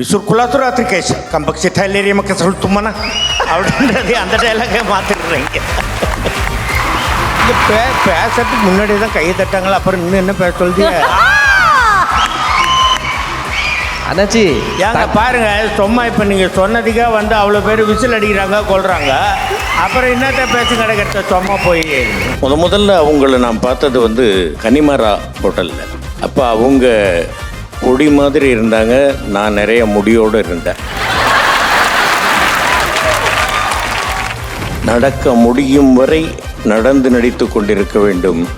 விசுக்குலாத்துரா திரிகேஷ் கம்பக் சிட்டாயிலேரிய மக்க சொல் தும்மனா அப்படின்றது அந்த டைலாகே மாற்றிடுறீங்க இந்த பே பேசுறதுக்கு முன்னாடி தான் கையை தட்டாங்களா அப்புறம் இன்னும் என்ன பேச சொல்லுது அண்ணாச்சி ஏங்க பாருங்க சும்மா இப்போ நீங்கள் சொன்னதுக்காக வந்து அவ்வளோ பேர் விசில் அடிக்கிறாங்க கொள்றாங்க அப்புறம் என்னத்த பேச்சு கிடக்கிறத சும்மா போய் முத முதல்ல அவங்கள நான் பார்த்தது வந்து கனிமரா ஹோட்டலில் அப்போ அவங்க கொடி மாதிரி இருந்தாங்க. நான் நிறைய முடியோடு இருந்தேன். நடக்க முடியும் வரை நடந்து நடித்து கொண்டிருக்க வேண்டும்.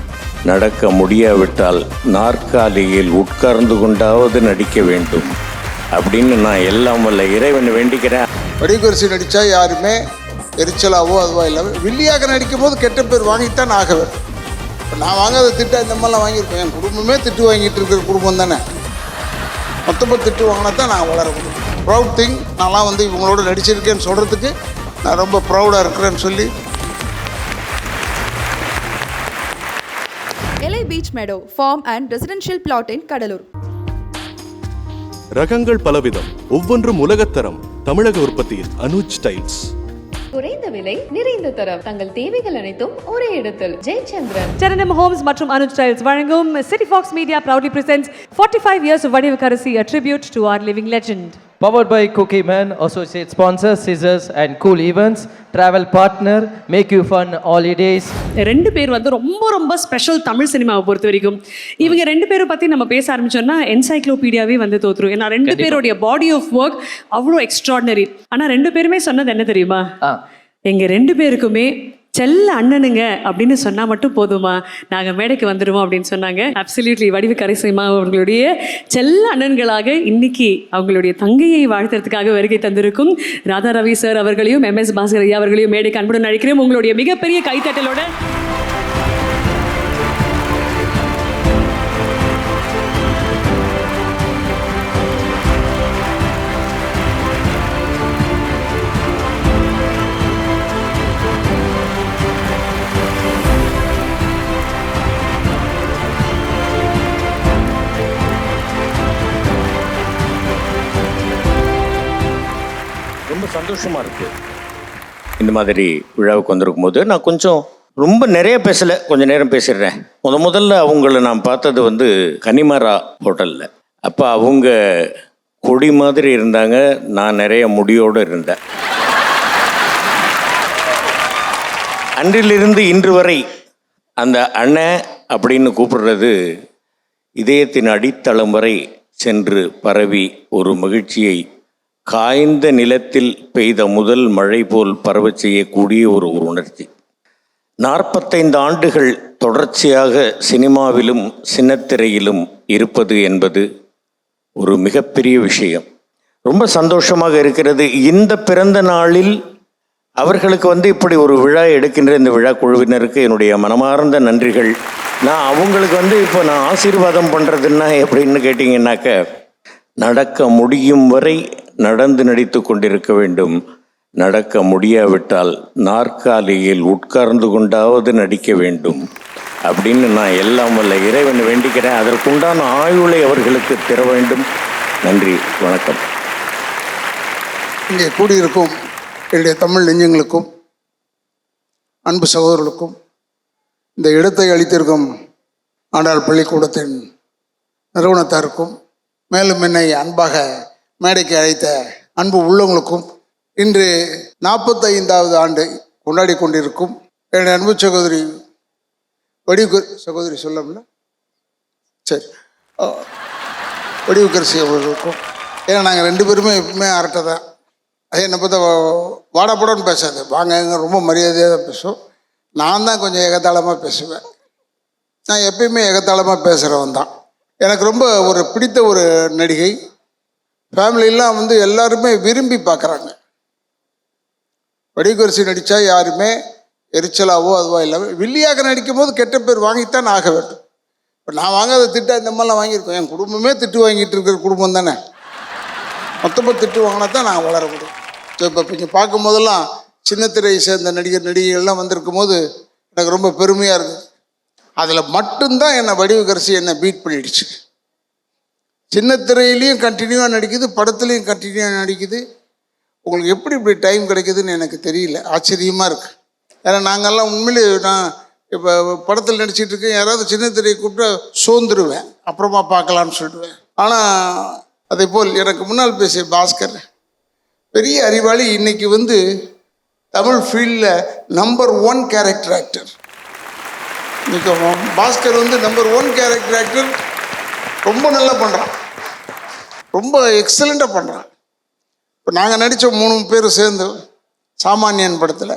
நடக்க முடியாவிட்டால் நாற்காலியில் உட்கார்ந்து கொண்டாவது நடிக்க வேண்டும். அப்படின்னு நான் எல்லாம் வல்ல இறைவன் வேண்டிக்கிறேன். வடிகரிசி நடித்தா யாருமே எரிச்சலாவோ அதுவோ இல்லாமல் வில்லியாக நடிக்கும் போது கெட்ட பேர் வாங்கித்தான் ஆகவே. நான் வாங்காத திட்டம் இந்த மாதிரிலாம் வாங்கியிருப்பேன். என் குடும்பமே திட்டு வாங்கிட்டு இருக்கிற குடும்பம் தானே. மொத்தமாக திட்டு வாங்கினா தான் நான் வளர முடியும் ப்ரௌட் திங் நான்லாம் வந்து இவங்களோட நடிச்சிருக்கேன்னு சொல்கிறதுக்கு நான் ரொம்ப ப்ரௌடாக இருக்கிறேன்னு சொல்லி. LA Beach Meadow, farm and residential plot in Kadalur. ரகங்கள் பலவிதம் ஒவ்வொன்றும் உலகத்தரம் தமிழக உற்பத்தியில் அனுஜ் டைல்ஸ். குறைந்த விலை நிறைந்த தரம் தங்கள் தேவைகள் அனைத்தும் ஒரே இடத்தில் ஜெயச்சந்திரன் சரணம் ஹோம்ஸ் மற்றும் அனுஜ் ஸ்டைல்ஸ் வழங்கும் city fox media proudly presents forty five years Vadivukkarasi attribute to our living legend Powered by Cookie Man, associate sponsor, Scissors and Cool Events, travel partner, make you fun holidays. ரெண்டு பேர் வந்து ரொம்ப ரொம்ப special Tamil சினிமாவை பொறுத்த வரைக்கும். இவங்க ரெண்டு பேரை பற்றி நம்ம பேச ஆரம்பிச்சோம்னா என்சைக்ளோபீடியாவே வந்து தோத்துரும் ஏன்னா ரெண்டு பேருடைய பாடி ஆஃப் ஒர்க் அவ்வளோ எக்ஸ்ட்ராடனரி ஆனால் ரெண்டு பேருமே சொன்னது என்ன தெரியுமா? ஆ. எங்க ரெண்டு பேருக்குமே செல்ல அண்ணனுங்க அப்படின்னு சொன்னால் மட்டும் போதுமா? நாங்கள் மேடைக்கு வந்துடுவோம் அப்படின்னு சொன்னாங்க. அப்சல்யூட்லி வடிவு கரைசைமா அவர்களுடைய செல்ல அண்ணன்களாக இன்னைக்கு அவங்களுடைய தங்கையை வாழ்த்துறதுக்காக வருகை தந்திருக்கும் ராதா ரவி சார் அவர்களையும் எம் எஸ் பாஸ்கர் ஐயா அவர்களையும் மேடைக்கு அன்புடன் அழைக்கிறோம் உங்களுடைய மிகப்பெரிய கைத்தட்டலோட சந்தோஷமாக சந்தோஷமா இருக்கு. இந்த மாதிரி விழாவுக்கு வந்திருக்கும் போது நான் கொஞ்சம் ரொம்ப நிறைய பேசலை கொஞ்சம் நேரம் பேசிடுறேன். முத முதல்ல அவங்கள நான் பார்த்தது வந்து கனிமரா ஹோட்டலில். அப்போ அவங்க கொடி மாதிரி இருந்தாங்க நான் நிறைய முடியோடு இருந்தேன். அன்றிலிருந்து இன்று வரை அந்த அண்ணன் அப்படின்னு கூப்பிடுறது இதயத்தின் அடித்தளம் வரை சென்று பரவி ஒரு மகிழ்ச்சியை காய்ந்த நிலத்தில் பெய்த முதல் மழை போல் பரவச் செய்யக்கூடிய ஒரு ஒரு உணர்ச்சி. நாற்பத்தைந்து ஆண்டுகள் தொடர்ச்சியாக சினிமாவிலும் சின்னத்திரையிலும் இருப்பது என்பது ஒரு மிகப்பெரிய விஷயம். ரொம்ப சந்தோஷமாக இருக்கிறது. இந்த பிறந்த நாளில் அவர்களுக்கு வந்து இப்படி ஒரு விழா எடுக்கின்ற இந்த விழா குழுவினருக்கு என்னுடைய மனமார்ந்த நன்றிகள். நான் அவங்களுக்கு வந்து இப்போ நான் ஆசீர்வாதம் பண்ணுறதுன்னா எப்படின்னு கேட்டிங்கன்னாக்க நடக்க முடியும் வரை நடந்து நடித்து கொண்டிருக்க வேண்டும். நடக்க முடியாவிட்டால் நாற்காலியில் உட்கார்ந்து கொண்டாவது நடிக்க வேண்டும். அப்படின்னு நான் எல்லாம் வல்ல இறைவன் வேண்டிக்கிறேன். அதற்குண்டான ஆயுளை அவர்களுக்கு தர வேண்டும். நன்றி வணக்கம். இங்கே கூடியிருக்கும் என்னுடைய தமிழ் நெஞ்சங்களுக்கும் அன்பு சகோதரர்களுக்கும் இந்த இடத்தை அளித்திருக்கும் ஆண்டாள் பள்ளிக்கூடத்தின் நிறுவனத்தாருக்கும் மேலும் என்னை அன்பாக மேடைக்கு அழைத்த அன்பு உள்ளவங்களுக்கும் இன்று நாற்பத்தைந்தாவது ஆண்டு கொண்டாடி கொண்டிருக்கும் என்னுடைய அன்பு சகோதரி வடிவு சகோதரி சொல்லம்ல சரி. வடிவுக்கரசி அவர்களுக்கும். ஏன்னா நாங்கள் ரெண்டு பேருமே எப்பவுமே அரட்டை தான். அது என்னை பார்த்தா வாடா போடான்னு பேசாது. வாங்க ரொம்ப மரியாதையாக தான் பேசும் நான் தான் கொஞ்சம் ஏகத்தாளமாக பேசுவேன். நான் எப்பயுமே ஏகத்தாளமாக பேசுகிறவன் தான். எனக்கு ரொம்ப ஒரு பிடித்த ஒரு நடிகை. ஃபேமிலியெல்லாம் வந்து எல்லாருமே விரும்பி பார்க்குறாங்க. வடிகரிசி நடித்தா யாருமே எரிச்சலாவோ அதுவோ இல்லாமல் வில்லியாக நடிக்கும் போது கெட்ட பேர் வாங்கித்தான் ஆக வேண்டும். இப்போ நான் வாங்காத திட்டம் இந்த மாதிரிலாம் வாங்கியிருக்கேன் என் குடும்பமே திட்டு வாங்கிட்டு இருக்கிற குடும்பம் தானே. மொத்தமாக திட்டு வாங்கினா தான் நான் வளர முடியும். ஸோ இப்போ இங்கே பார்க்கும் போதெல்லாம் சின்ன திரையை சேர்ந்த நடிகர் நடிகைகள்லாம் வந்திருக்கும் போது எனக்கு ரொம்ப பெருமையாக இருக்குது அதில் மட்டும்தான் என்னை வடிவுக்கரசி என்னை பீட் பண்ணிடுச்சு. சின்ன திரையிலையும் கண்டினியூவாக நடிக்குது படத்துலையும் கண்டினியூவாக நடிக்குது. உங்களுக்கு எப்படி இப்படி டைம் கிடைக்குதுன்னு எனக்கு தெரியல. ஆச்சரியமாக இருக்குது ஏன்னா நாங்கள்லாம் உண்மையிலே நான் இப்போ படத்தில் நடிச்சிட்டு இருக்கேன். யாராவது சின்ன திரையை கூப்பிட்டா சோர்ந்துருவேன். அப்புறமா பார்க்கலான்னு சொல்லிடுவேன். ஆனால் அதே போல் எனக்கு முன்னால் பேசிய பாஸ்கர் பெரிய அறிவாளி இன்னைக்கு வந்து தமிழ் ஃபீல்டில் நம்பர் ஒன் கேரக்டர் ஆக்டர் இன்னைக்கு பாஸ்கர் வந்து நம்பர் ஒன் கேரக்டர் ஆக்டர் ரொம்ப நல்லா பண்ணுறான் ரொம்ப எக்ஸலண்ட்டாக பண்ணுறான் இப்போ நாங்கள் நடித்த மூணு பேர் சேர்ந்து சாமானியன் படத்தில்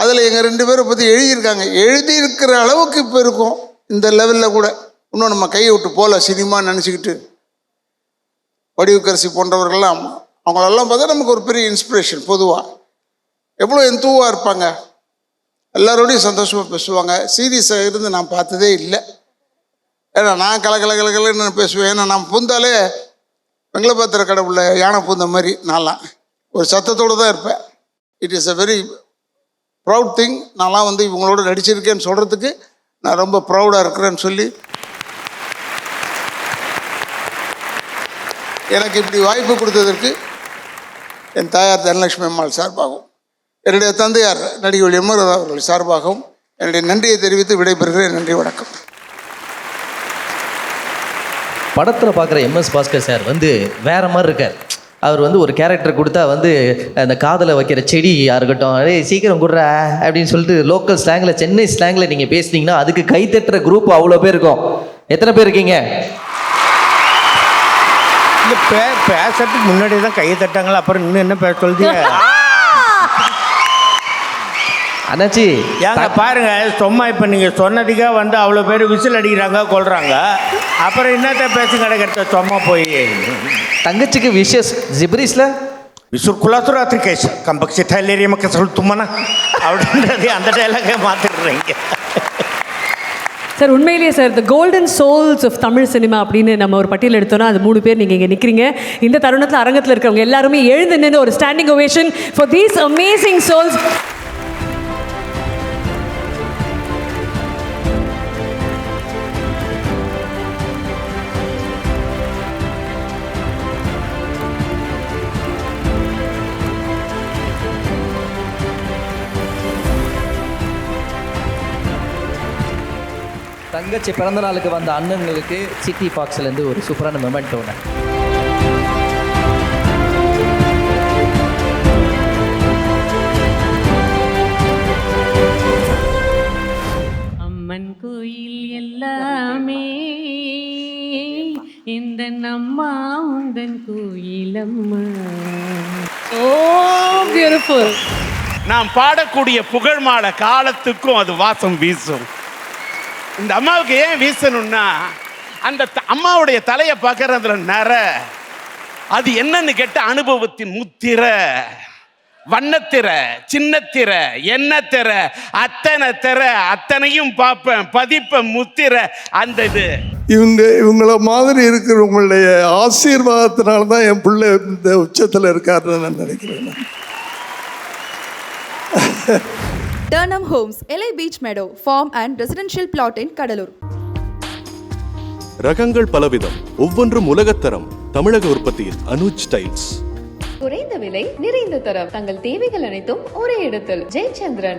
அதில் எங்கள் ரெண்டு பேரை பற்றி எழுதியிருக்காங்க. எழுதியிருக்கிற அளவுக்கு இப்போ இருக்கும். இந்த லெவலில் கூட. இன்னும் நம்ம கையை விட்டு போகல சினிமா நினச்சிக்கிட்டு. வடிவுக்கரசி போன்றவர்கள்லாம் அவங்களெல்லாம் பார்த்தா நமக்கு ஒரு பெரிய இன்ஸ்பிரேஷன் பொதுவாக எவ்வளோ எந்தூவாக இருப்பாங்க? எல்லாரோடையும் சந்தோஷமாக பேசுவாங்க. சீரியஸாக இருந்து நான் பார்த்ததே இல்லை. ஏன்னா நான் கலகல கலகலன்னு பேசுவேன். ஏன்னா நான் பூந்தாலே வெங்கலபாத்திர கடவுள யானை பூந்த மாதிரி நான்லாம். ஒரு சத்தத்தோடு தான் இருப்பேன். It is a very proud thing நான்லாம் வந்து இவங்களோட நடிச்சிருக்கேன்னு சொல்கிறதுக்கு நான் ரொம்ப ப்ரௌடாக இருக்கிறேன்னு சொல்லி. எனக்கு இப்படி வாய்ப்பு கொடுத்ததற்கு என் தாயார் தனலட்சுமி அம்மாள் சார்பாகவும் என்னுடைய தந்தையார் நடிகை எம்ஆர் அவர்கள் சார்பாகவும் என்னுடைய நன்றியை தெரிவித்து விடைபெறுகிறேன். நன்றி வணக்கம். படத்தில் பார்க்குற எம்எஸ் பாஸ்கர் சார் வந்து வேற மாதிரி இருக்கார். அவர் வந்து ஒரு கேரக்டர் கொடுத்தா வந்து அந்த காதில் வைக்கிற செடியாக இருக்கட்டும் ஏய் சீக்கிரம் கொடுறா அப்படின்னு சொல்லிட்டு லோக்கல் ஸ்லாங்கில் சென்னை ஸ்லாங்கில் நீங்கள் பேசுனீங்கன்னா அதுக்கு கை தட்டுற குரூப் அவ்வளோ பேர் இருக்கும். எத்தனை பேர் இருக்கீங்க? இந்த பே பேசுறதுக்கு முன்னாடி தான் கையை தட்டாங்களா? அப்புறம் இன்னும் என்ன பேச சொல்லுது அண்ணாச்சி ஏங்க பாருங்க சும்மா இப்போ நீங்கள் சொன்னதுக்கே வந்து அவ்வளோ பேர் விசில் அடிக்கிறாங்க கொள்றாங்க அப்புறம் என்னத்த பேச கிடக்கிறத சும்மா போய். தங்கச்சிக்கு விஷஸ் ஜிப்ரீஸில்? விசுர் குலாசுரா திரிகேஷ் கம்பக்சி டைலேரிய மக்கள் சொல்லுத்துமாண்ணா அப்படின்றது அந்த டைலாகே மாற்றிடுறீங்க சார் உண்மையிலேயே sir the golden souls of Tamil cinema அப்படின்னு நம்ம ஒரு பட்டியல் எடுத்தோம்னா அது மூணு பேர் நீங்கள் இங்கே நிற்கிறீங்க இந்த தருணத்தில் அரங்கத்தில் இருக்கிறவங்க எல்லாருமே எழுந்து நின்று ஒரு standing ovation for these amazing souls தங்கச்சி பிறந்த நாளுக்கு வந்த அண்ணன்களுக்கு சிட்டி பாக்ஸ்லேருந்து ஒரு சூப்பரான மெமெண்ட் ஒன்று அம்மன் கோயில் எல்லாமே இந்த நம்மா உந்தன் கோயிலம்மா. ஓ பியூட்டிஃபுல் நாம் பாடக்கூடிய புகழ் மாலை காலத்துக்கும் அது வாசம் வீசும். இந்த அம்மாவுக்கு ஏன் வீசணும்னா அந்த அம்மாவுடைய தலையை பார்க்கறதுல நர. அது என்னன்னு கேட்ட அனுபவத்தின் முத்திரை. வண்ணத்திரை சின்னத்திரை எண்ணத்திரை அத்தனை திரை அத்தனையும் பார்ப்பேன் பதிப்பேன் முத்திரை அந்த இது. இவங்க இவங்கள மாதிரி இருக்கிறவங்களுடைய ஆசீர்வாதத்தினால தான் என் பிள்ளை இந்த உச்சத்தில் இருக்காருன்னு நான் நினைக்கிறேன். Turnham Homes, LA Beach Meadow, farm and residential plot in Kadalur. ரகங்கள் பலவிதம் ஒவ்வொன்றும் உலகத்தரம் தமிழக உற்பத்தியில் அனுஜ் டைல்ஸ். குறைந்த விலை நிறைந்த தரம். தங்கள் தேவைகள் அனைத்தும் ஒரே இடத்தில். ஜெயச்சந்திரன்.